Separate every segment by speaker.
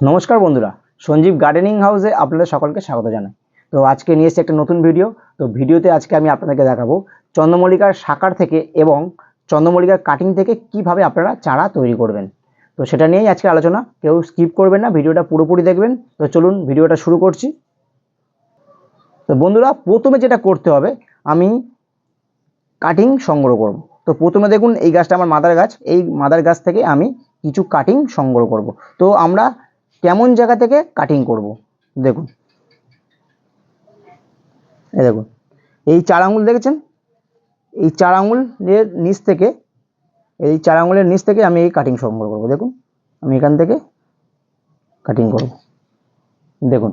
Speaker 1: নমস্কার বন্ধুরা, সঞ্জীব গার্ডেনিং হাউসে আপনাদের সকলকে স্বাগত জানাই। তো আজকে নিয়ে এসেছি একটা নতুন ভিডিও তো ভিডিওতে আজকে আমি আপনাদেরকে দেখাবো চন্দ্রমল্লিকার শাখার থেকে এবং চন্দ্রমল্লিকার কাটিং থেকে কীভাবে আপনারা চারা তৈরি করবেন। তো সেটা নিয়েই আজকে আলোচনা, কেউ স্কিপ করবেন না ভিডিওটা পুরোপুরি দেখবেন। তো চলুন ভিডিওটা শুরু করছি। তো বন্ধুরা, প্রথমে যেটা করতে হবে, আমি কাটিং সংগ্রহ করব। তো প্রথমে দেখুন, এই গাছটা আমার মাদার গাছ, এই মাদার গাছ থেকে আমি কিছু কাটিং সংগ্রহ করব। তো আমরা কেমন জায়গা থেকে কাটিং করব? দেখুন। এই দেখুন। এই চার আঙুল দেখেছেন? এই চার আঙুলের নিচ থেকে, এই চার আঙুলের নিচ থেকে আমি এই কাটিং সংগ্রহ করব। দেখুন, আমি এখান থেকে কাটিং করব। দেখুন।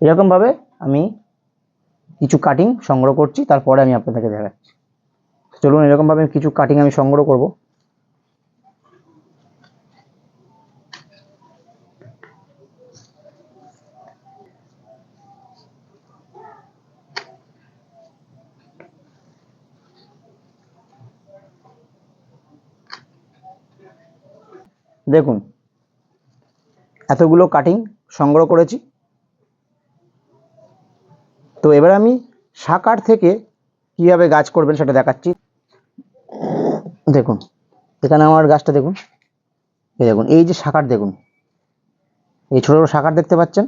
Speaker 1: এরকমভাবে আমি কিছু কাটিং সংগ্রহ করছি, তারপরে আমি আপনাদেরকে দেখাচ্ছি। চলুন, এরকমভাবে কিছু কাটিং আমি সংগ্রহ করব। দেখুন, এতগুলো কাটিং সংগ্রহ করেছি। তো এবার আমি শাকার থেকে কীভাবে গাছ করবেন সেটা দেখাচ্ছি। দেখুন, এখানে আমার গাছটা দেখুন। এই দেখুন, এই যে শাখার দেখুন, এই ছোটো ছোটো শাখার দেখতে পাচ্ছেন?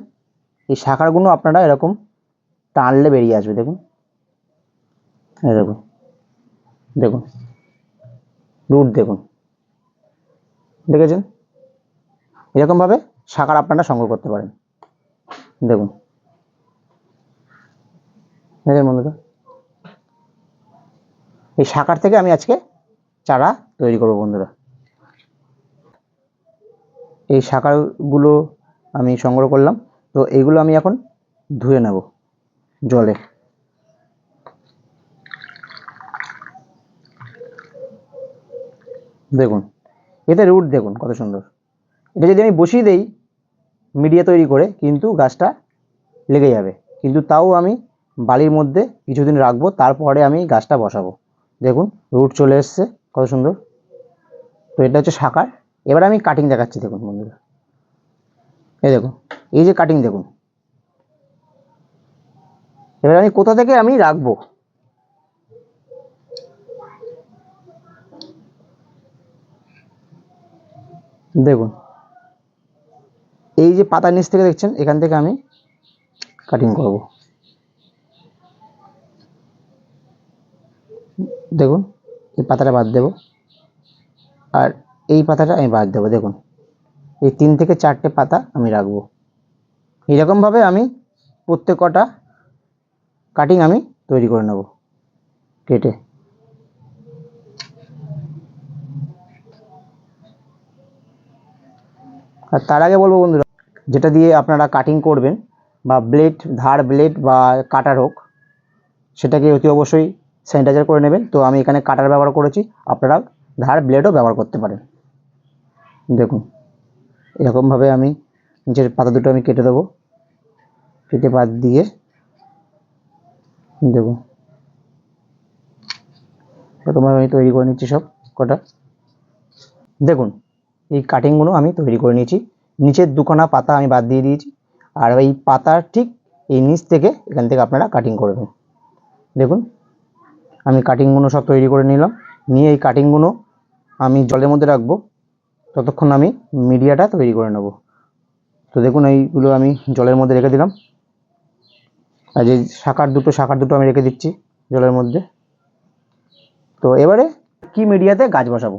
Speaker 1: এই শাখারগুলো আপনারা এরকম টানলে বেরিয়ে আসবে, দেখুন। দেখুন দেখুন, রুট দেখুন। দেখেছেন? এরকমভাবে শাখার আপনারা সংগ্রহ করতে পারেন। দেখুন। দেখেন বন্ধুরা। এই শাখার থেকে আমি আজকে চারা তৈরি করব বন্ধুরা। এই শাখাগুলো আমি সংগ্রহ করলাম। তো এইগুলো আমি এখন ধুয়ে নেব জলে। দেখুন। এতে রুট দেখুন কত সুন্দর। এটা যদি আমি বসিয়ে দেই মিডিয়া তৈরি করে কিন্তু গাছটা লেগে যাবে। কিন্তু তাও আমি বালির মধ্যে কিছুদিন রাখব, তারপরে আমি গাছটা বসাবো। দেখুন রুট চলে এসছে, কত সুন্দর। তো এটা হচ্ছে শাখার। এবার আমি কাটিং দেখাচ্ছি, দেখুন বন্ধুরা। এই দেখুন, এই যে কাটিং দেখুন। এবার আমি কোথা থেকে আমি রাখব? দেখুন। এই যে পাতার নিচ থেকে দেখছেন, এখান থেকে আমি কাটিং করব। দেখুন, এই পাতাটা বাদ দেব। আর এই পাতাটা আমি বাদ দেবো, দেখুন। এই তিন থেকে চারটে পাতা আমি রাখব। এরকমভাবে আমি প্রত্যেক কটা কাটিং আমি তৈরি করে নেব। কেটে। আর তার আগে বলব বন্ধুরা, যেটা দিয়ে আপনারা কাটিং করবেন বা ব্লেড ধার ব্লেড বা কাটার হোক, সেটাকে অতি অবশ্যই স্যানিটাইজার করে নেবেন। তো আমি এখানে কাটার ব্যবহার করেছি, আপনারা ধার ব্লেডও ব্যবহার করতে পারেন। দেখুন, এরকমভাবে আমি নিচের পাতা দুটো আমি কেটে দেবো। কেটে বাদ দিয়ে, দেখুন। এরকমভাবে আমি তৈরি করে নিচ্ছি সব কটা। দেখুন এই কাটিংগুলো আমি তৈরি করে নিয়েছি। নিচের দুখানা পাতা আমি বাদ দিয়ে দিয়েছি। আর এই পাতার ঠিক এই নিচ থেকে এখান থেকে আপনারা কাটিং করবেন দেখুন, আমি কাটিংগুলো সব তৈরি করে নিলাম। নিয়ে এই কাটিংগুলো আমি জলের মধ্যে রাখব। ততক্ষণ আমি মিডিয়াটা তৈরি করে নেব। তো দেখুন, এইগুলো আমি জলের মধ্যে রেখে দিলাম। আর যে শাখার দুটো শাখার দুটো আমি রেখে দিচ্ছি জলের মধ্যে। তো এবারে কি মিডিয়াতে গাছ বসাবো?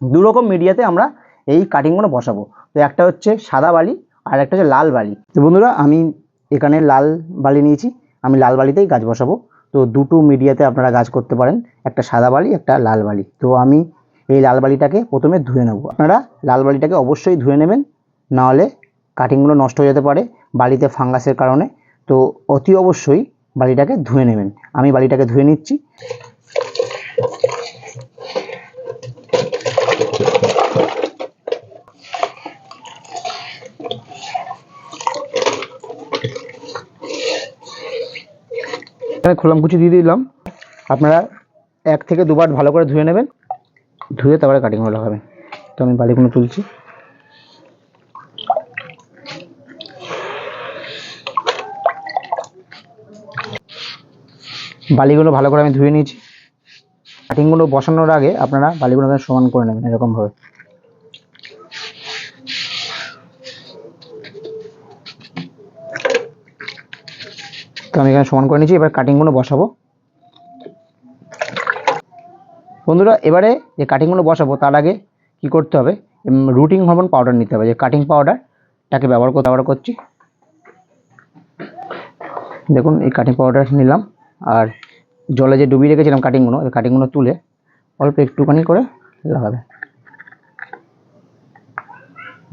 Speaker 1: দু রকম মিডিয়াতে আমরা এই কাটিংগুলো বসাবো। তো একটা হচ্ছে সাদা বালি, আর একটা হচ্ছে লাল বালি। তো বন্ধুরা, আমি এখানে লাল বালি নিয়েছি, আমি লাল বালিতেই গাছ বসাবো। তো দুটো মিডিয়াতে আপনারা গাছ করতে পারেন, একটা সাদা বালি, একটা লাল বালি। তো আমি এই লাল বালিটাকে প্রথমে ধুয়ে নেব। আপনারা লাল বালিটাকে অবশ্যই ধুয়ে নেবেন, নাহলে কাটিংগুলো নষ্ট হয়ে যেতে পারে বালিতে ফাঙ্গাসের কারণে। তো অতি অবশ্যই বালিটাকে ধুয়ে নেবেন। আমি বালিটাকে ধুয়ে নিচ্ছি। এখানে খোলাম কুচি দিয়ে দিলাম। আপনারা এক থেকে দুবার ভালো করে ধুয়ে নেবেন। ধুয়ে তারপরে কাটিংগুলো লাগাবেন তো আমি বালিগুলো তুলছি। বালিগুলো ভালো করে আমি ধুয়ে নিয়েছি। কাটিংগুলো বসানোর আগে আপনারা বালিগুলো সমান করে নেবেন এরকমভাবে তো আমি এখানে সমান করে নিয়েছি এবার কাটিংগুলো বসাবো। বন্ধুরা, এবারে যে কাটিংগুলো বসাবো, তার আগে কি করতে হবে? রুটিং হরমোন পাউডার নিতে হবে। যে কাটিং পাউডারটাকে ব্যবহার করতে ব্যবহার করছি। দেখুন, এই কাটিং পাউডার নিলাম, আর জলে যে ডুবিয়ে রেখেছিলাম কাটিংগুলো এই কাটিংগুলো তুলে অল্প একটুখানি করে লাগাবে।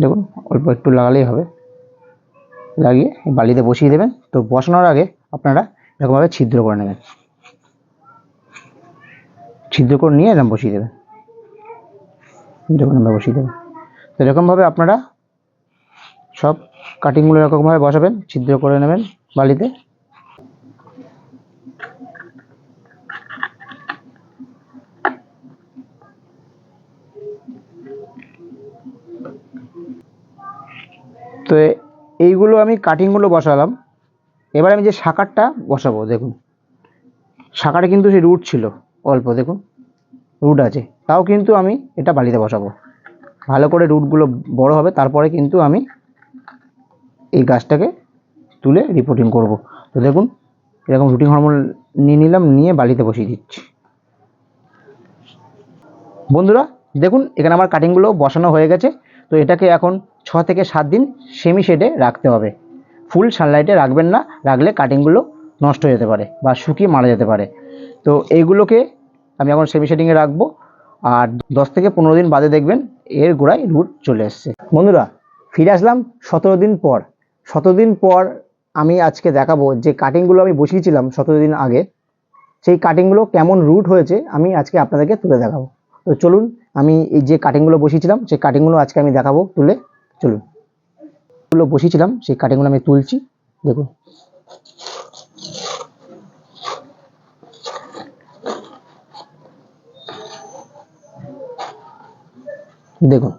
Speaker 1: দেখুন, অল্প একটু লাগালেই হবে। লাগিয়ে বালিতে বসিয়ে দেবেন। তো বসানোর আগে আপনারা এরকমভাবে ছিদ্র করে নেবেন। ছিদ্র করে নিয়ে এরকম বসিয়ে দেবেন। এরকমভাবে বসিয়ে দেবেন। তো এরকমভাবে আপনারা সব কাটিংগুলো এরকমভাবে বসাবেন, ছিদ্র করে নেবেন বালিতে। তো এইগুলো আমি কাটিংগুলো বসালাম। এবার আমি যে শাকারটা বসাবো, দেখুন। শাকারে কিন্তু সেই রুট ছিল, অল্প, দেখুন। রুট আছে। তাও কিন্তু আমি এটা বালিতে বসাবো। ভালো করে রুটগুলো বড় হবে, তারপরে কিন্তু আমি এই গাছটাকে তুলে রিপোর্টিং করব। তো দেখুন, এরকম রুটিং হরমোন নিয়ে নিলাম, নিয়ে বালিতে বসিয়ে দিচ্ছি। বন্ধুরা, দেখুন, এখানে আমার কাটিংগুলো বসানো হয়ে গেছে। তো এটাকে এখন ছ থেকে সাত দিন সেমি শেডে রাখতে হবে। ফুল সানলাইটে রাখবেন না, রাখলে কাটিংগুলো নষ্ট হয়ে যেতে পারে বা শুকিয়ে মারা যেতে পারে। তো এইগুলোকে আমি এখন সেমি শেডিংয়ে রাখব আর দশ থেকে পনেরো দিন বাদে দেখবেন এর গোড়ায় রুট চলে এসছে। বন্ধুরা, ফিরে আসলাম সতেরো দিন পর। সতেরো দিন পর আমি আজকে দেখাবো যে কাটিংগুলো আমি বসিয়েছিলাম সতেরো দিন আগে, সেই কাটিংগুলো কেমন রুট হয়েছে আমি আজকে আপনাদেরকে তুলে দেখাবো। তো চলুন, আমি এই যে কাটিংগুলো বসিয়েছিলাম, সেই কাটিংগুলো আজকে আমি দেখাবো, তুলে চলুন। গুলো বসিয়েছিলাম, সেই কাটিংগুলো আমি তুলছি, দেখুন। দেখুন।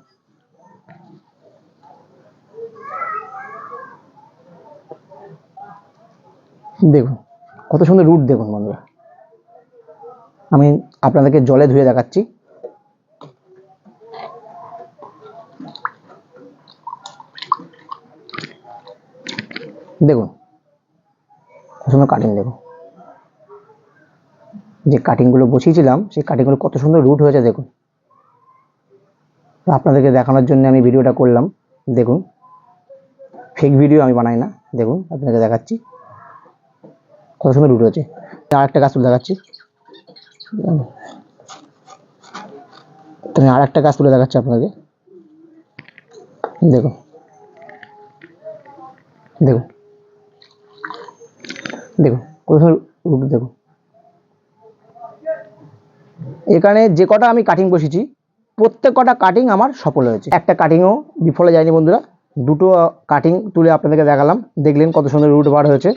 Speaker 1: দেখুন, কত সুন্দর রুট দেখুন বন্ধুরা। আমি আপনাদেরকে জলে ধুয়ে দেখাচ্ছি। দেখুন সুন্দর কাটিং দেখুন। যে কাটিংগুলো বসিয়েছিলাম, সেই কাটিংগুলো কত সুন্দর রুট হয়েছে দেখুন। আপনাদেরকে দেখানোর জন্য আমি ভিডিওটা করলাম, দেখুন। ফেক ভিডিও আমি বানাই না, দেখুন আপনাকে দেখাচ্ছি। কত সুন্দর রুট হয়েছে। আর একটা গাছ তুলে দেখাচ্ছি। আর একটা গাছ তুলে দেখাচ্ছি আপনাকে দেখুন। দেখুন। কত সুন্দর রুট দেখুন এখানে যে কটা আমি কাটিং বসেছি প্রত্যেক কটা কাটিং আমার সফল হয়েছে। একটা কাটিংও বিফলে যায়নি বন্ধুরা, দুটো কাটিং তুলে আপনাদেরকে দেখালাম। দেখলেন কত সুন্দর রুট বার হয়েছে।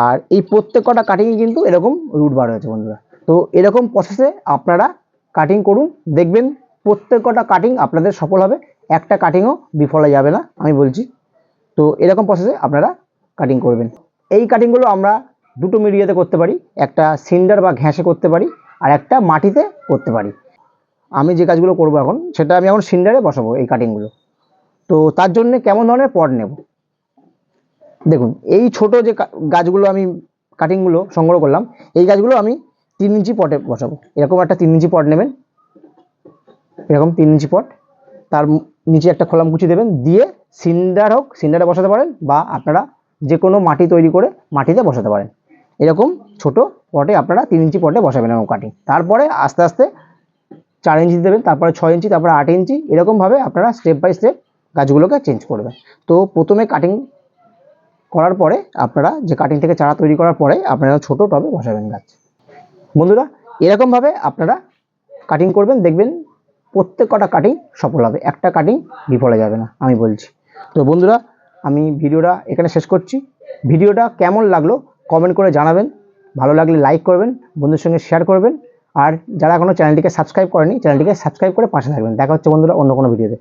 Speaker 1: আর এই প্রত্যেক কটা কাটিংয়ে কিন্তু এরকম রুট বার হয়েছে বন্ধুরা। তো এরকম প্রসেসে আপনারা কাটিং করুন, দেখবেন প্রত্যেক কটা কাটিং আপনাদের সফল হবে। একটা কাটিংও বিফলে যাবে না, আমি বলছি। তো এরকম প্রসেসে আপনারা কাটিং করবেন। এই কাটিংগুলো আমরা দুটো মিডিয়াতে করতে পারি, একটা সিন্ডার বা ঘ্যাসে করতে পারি, আর একটা মাটিতে করতে পারি। আমি যে কাজগুলো করব এখন, সেটা আমি এখন সিন্ডারে বসাবো এই কাটিংগুলো তো তার জন্য কেমন ধরনের পট নেব? দেখুন, এই ছোট যে গাছগুলো আমি কাটিংগুলো সংগ্রহ করলাম, এই গাছগুলো আমি তিন ইঞ্চি পটে বসাবো। এরকম একটা তিন ইঞ্চি পট নেবেন। এরকম তিন ইঞ্চি পট। তার নিচে একটা খোলাম কুচি দেবেন। দিয়ে সিন্ডার হোক সিন্ডারে বসাতে পারেন বা আপনারা যে কোনো মাটি তৈরি করে মাটিতে বসাতে পারেন। এরকম ছোট পটে আপনারা তিন ইঞ্চি পটে বসাবেন এরকম কাটিং তারপরে আস্তে আস্তে চার ইঞ্চি দেবেন, তারপরে ছয় ইঞ্চি, তারপরে আট ইঞ্চি, এরকমভাবে আপনারা স্টেপ বাই স্টেপ গাছগুলোকে চেঞ্জ করবেন। তো প্রথমে কাটিং করার পরে আপনারা যে কাটিং থেকে চারা তৈরি করার পরে আপনারা ছোট টবে বসাবেন গাছ। বন্ধুরা, এরকমভাবে আপনারা কাটিং করবেন, দেখবেন প্রত্যেক কটা কাটিং সফল হবে। একটা কাটিং বিফলে যাবে না, আমি বলছি। তো বন্ধুরা আমি ভিডিওটা এখানে শেষ করছি। ভিডিওটা কেমন লাগল কমেন্ট করে জানাবেন। ভালো লাগলে লাইক করবেন বন্ধুর সঙ্গে শেয়ার করবেন। আর যারা এখনও চ্যানেলটিকে সাবস্ক্রাইব করেনি চ্যানেলটিকে সাবস্ক্রাইব করে পাশে থাকবেন। দেখা হচ্ছে বন্ধুরা অন্য কোনো ভিডিওতে